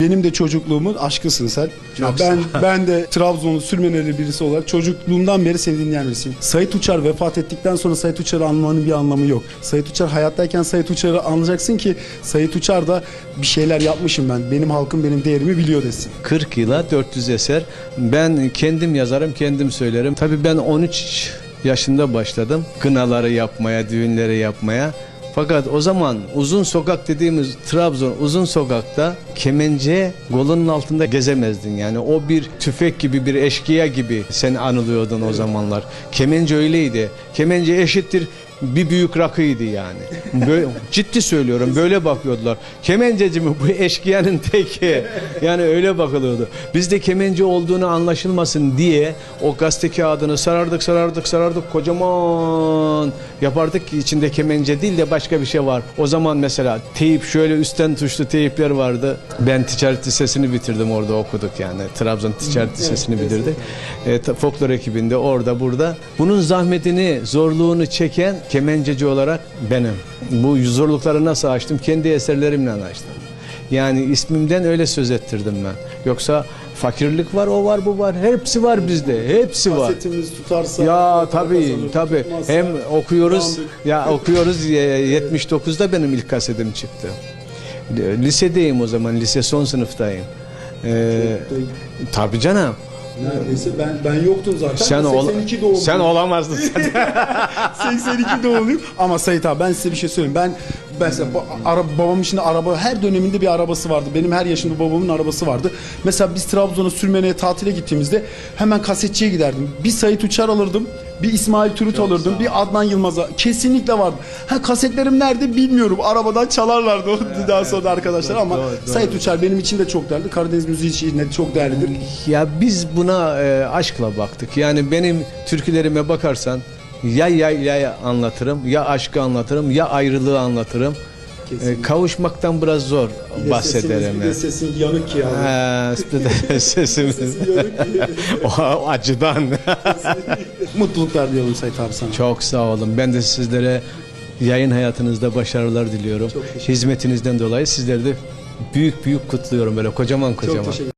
Benim de çocukluğumun aşkısın sen. Ya ben ben de Trabzonlu sürmeneli birisi olarak çocukluğumdan beri seni dinleyen birisiyim. Sait Uçar vefat ettikten sonra Sait Uçar'ı anmanın bir anlamı yok. Sait Uçar hayattayken Sait Uçar'ı anlayacaksın ki Sait Uçar da bir şeyler yapmışım ben. Benim halkım benim değerimi biliyor desin. 40 yıla 400 eser. Ben kendim yazarım, kendim söylerim. Tabii ben 13 yaşında başladım. Kınaları yapmaya, düğünleri yapmaya. Fakat o zaman uzun sokak dediğimiz Trabzon uzun sokakta kemence golunun altında gezemezdin. Yani o bir tüfek gibi bir eşkıya gibi sen anılıyordun o zamanlar. Kemence öyleydi. Kemence eşittir bir büyük rakıydı yani. Böyle, ciddi söylüyorum böyle bakıyordular. Kemenceci mi bu eşkıyanın teki? Yani öyle bakılıyordu. Biz de kemence olduğunu anlaşılmasın diye o gazete kağıdını sarardık sarardık sarardık kocaman yapardık ki içinde kemence değil de başka bir şey var. O zaman mesela teyip şöyle üstten tuşlu teyipler vardı. Ben ticaret lisesini bitirdim orada okuduk yani. Trabzon ticaret lisesini bitirdik. E, folklor ekibinde orada burada. Bunun zahmetini, zorluğunu çeken kemenceci olarak benim. Bu zorlukları nasıl açtım? Kendi eserlerimle açtım. Yani ismimden öyle söz ettirdim ben. Yoksa fakirlik var, o var, bu var. Hepsi var bizde. Hepsi var. Kasetimiz tutarsa Ya tabii kazanır, tabii. tutmazsa Hem okuyoruz. yandık. Ya okuyoruz. e, 79'da benim ilk kasetim çıktı. Lisedeyim o zaman. Lise son sınıftayım. Ee, tabii canım. Neredeyse ben ben yoktum zaten. Sen ol 82 doğumluyum. sen olamazdın sen. 82 doğumluyum. Ama Sait abi ben size bir şey söyleyeyim. Ben mesela bu ara, babamın şimdi araba her döneminde bir arabası vardı. Benim her yaşımda babamın arabası vardı. Mesela biz Trabzon'a Sürmene'ye tatile gittiğimizde hemen kasetçiye giderdim. Bir Sait Uçar alırdım. Bir İsmail Türüt alırdım. Bir Adnan Yılmaz'a. Kesinlikle vardı. Ha kasetlerim nerede bilmiyorum. Arabadan çalarlardı o daha sonra arkadaşlar ama doğru, doğru. Sait Uçar benim için de çok değerli. Karadeniz müziği için de çok değerlidir. ya biz buna e, aşkla baktık. Yani benim türkülerime bakarsan ya ya ya anlatırım, ya aşkı anlatırım, ya ayrılığı anlatırım. E, Kesinlikle. kavuşmaktan biraz zor Bir de bahsederim. sesiniz, bir de yani. sesin yanık ki bir de sesimiz. Sesin yanık ki. o acıdan. Mutluluklar diyorum Sait abi sana. Çok sağ olun. Ben de sizlere yayın hayatınızda başarılar diliyorum. Hizmetinizden dolayı sizleri de büyük büyük kutluyorum böyle kocaman kocaman. Çok teşekkür